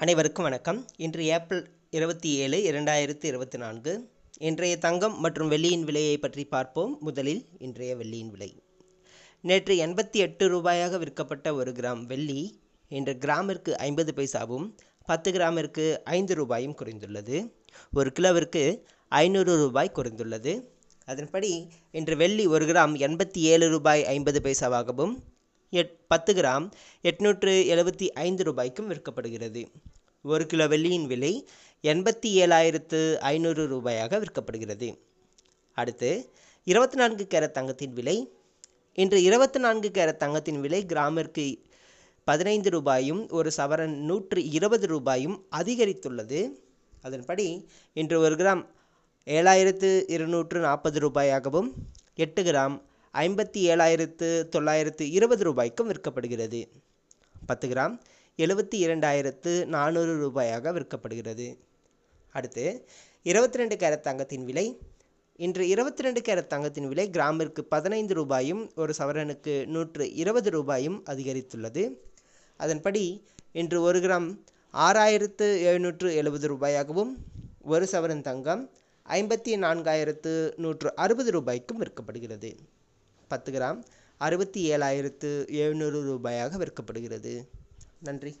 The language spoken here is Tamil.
அனைவருக்கும் வணக்கம். இன்று ஏப்ரல் இருபத்தி ஏழு இரண்டாயிரத்து இருபத்தி நான்கு. இன்றைய தங்கம் மற்றும் வெள்ளியின் விலையை பற்றி பார்ப்போம். முதலில் இன்றைய வெள்ளியின் விலை. நேற்று எண்பத்தி எட்டு ரூபாயாக விற்கப்பட்ட ஒரு கிராம் வெள்ளி இன்று கிராமிற்கு ஐம்பது பைசாவும் பத்து கிராமிற்கு ஐந்து ரூபாயும் குறைந்துள்ளது. ஒரு கிலோவிற்கு ஐநூறு ரூபாய் குறைந்துள்ளது. அதன்படி இன்று வெள்ளி ஒரு கிராம் எண்பத்தி ஏழு ரூபாய் ஐம்பது பைசாவாகவும் எட் பத்து கிராம் எட்நூற்று எழுபத்தி ஐந்து ரூபாய்க்கும் விற்கப்படுகிறது. ஒரு கிலோ வெள்ளியின் விலை எண்பத்தி ஏழாயிரத்து ஐநூறு ரூபாயாக விற்கப்படுகிறது. அடுத்து இருபத்தி நான்கு கேரட் தங்கத்தின் விலை. இன்று இருபத்தி நான்கு கேரட் தங்கத்தின் விலை கிராமிற்கு பதினைந்து ரூபாயும் ஒரு சவரன் நூற்று இருபது ரூபாயும் அதிகரித்துள்ளது. அதன்படி இன்று ஒரு கிராம் ஏழாயிரத்து இருநூற்று நாற்பது ரூபாயாகவும் எட்டு கிராம் ஐம்பத்தி ஏழாயிரத்து தொள்ளாயிரத்து இருபது ரூபாய்க்கும் விற்கப்படுகிறது. பத்து கிராம் எழுபத்தி இரண்டாயிரத்து நானூறு ரூபாயாக விற்கப்படுகிறது. அடுத்து இருபத்தி ரெண்டு கேரட் தங்கத்தின் விலை. இன்று இருபத்தி ரெண்டு கேரட் தங்கத்தின் விலை கிராமிற்கு பதினைந்து ரூபாயும் ஒரு சவரனுக்கு நூற்று இருபது ரூபாயும் அதிகரித்துள்ளது. அதன்படி இன்று ஒரு கிராம் ஆறாயிரத்து எழுநூற்று எழுபது ரூபாயாகவும் ஒரு சவரன் தங்கம் ஐம்பத்தி நான்காயிரத்து நூற்று அறுபது ரூபாய்க்கும் விற்கப்படுகிறது. பத்து கிராம் அறுபத்தி ஏழாயிரத்து எழுநூறு ரூபாயாக விற்கப்படுகிறது. நன்றி.